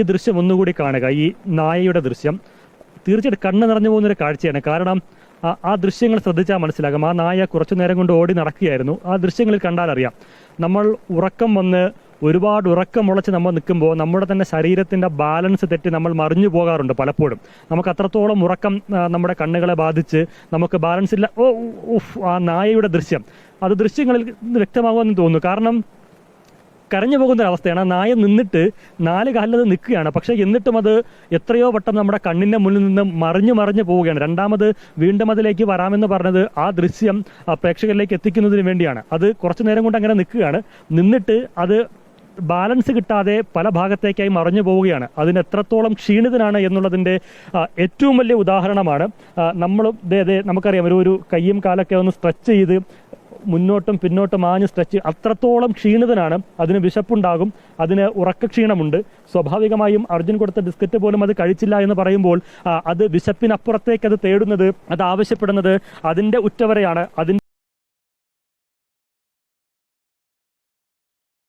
ഈ ദൃശ്യം ഒന്നുകൂടി കാണുക. ഈ നായയുടെ ദൃശ്യം. തീർച്ചയായിട്ടും കണ്ണ് നിറഞ്ഞു പോകുന്ന ഒരു കാഴ്ചയാണ്. കാരണം ആ- ദൃശ്യങ്ങൾ ശ്രദ്ധിച്ചാൽ മനസ്സിലാകും. ആ നായ കുറച്ചു നേരം കൊണ്ട് ഓടി നടക്കുകയായിരുന്നു. ആ ദൃശ്യങ്ങളിൽ കണ്ടാൽ അറിയാം. നമ്മൾ ഉറക്കം വന്ന് ഒരുപാട് ഉറക്കം മുളച്ച് നമ്മൾ നിൽക്കുമ്പോൾ നമ്മുടെ തന്നെ ശരീരത്തിന്റെ ബാലൻസ് തെറ്റി നമ്മൾ മറിഞ്ഞു പോകാറുണ്ട് പലപ്പോഴും. നമുക്ക് അത്രത്തോളം ഉറക്കം നമ്മുടെ കണ്ണുകളെ ബാധിച്ച് നമുക്ക് ബാലൻസ് ഇല്ല. ഓ ആ നായയുടെ ദൃശ്യം. അത് ദൃശ്യങ്ങളിൽ വ്യക്തമാകുമെന്ന് തോന്നുന്നു. കാരണം കരഞ്ഞു പോകുന്ന ഒരവസ്ഥയാണ്. ആ നായ നിന്നിട്ട് നാല് കാലിലത് നിൽക്കുകയാണ്. പക്ഷേ എന്നിട്ടും അത് എത്രയോ വട്ടം നമ്മുടെ കണ്ണിന്റെ മുന്നിൽ നിന്ന് മറിഞ്ഞു മറിഞ്ഞു പോവുകയാണ്. രണ്ടാമത് വീണ്ടും അതിലേക്ക് വരാമെന്ന് പറഞ്ഞത് ആ ദൃശ്യം പ്രേക്ഷകരിലേക്ക് എത്തിക്കുന്നതിന് വേണ്ടിയാണ്. അത് കുറച്ച് നേരം കൊണ്ട് അങ്ങനെ നിൽക്കുകയാണ്. നിന്നിട്ട് അത് ബാലൻസ് കിട്ടാതെ പല ഭാഗത്തേക്കായി മറിഞ്ഞു പോവുകയാണ്. അതിന് എത്രത്തോളം ക്ഷീണിതനാണ് എന്നുള്ളതിന്റെ ഏറ്റവും വലിയ ഉദാഹരണമാണ്. നമ്മൾ നമുക്കറിയാം. ഒരു ഒരു കയ്യും കാലൊക്കെ ഒന്ന് സ്ട്രെച്ച് ചെയ്ത് മുന്നോട്ടും പിന്നോട്ടും ആഞ്ഞ് സ്ട്രെച്ച് അത്രത്തോളം ക്ഷീണിതനാണ്. അതിന് വിശപ്പുണ്ടാകും. അതിന് ഉറക്കക്ഷീണമുണ്ട് സ്വാഭാവികമായും അർജുൻ കൊടുത്ത ബിസ്ക്കറ്റ് പോലും അത് കഴിച്ചില്ല എന്ന് പറയുമ്പോൾ അത് വിശപ്പിനപ്പുറത്തേക്ക് അത് തേടുന്നത് അത് ആവശ്യപ്പെടുന്നത് അതിന്റെ ഉറ്റവരെയാണ്. അതിന്റെ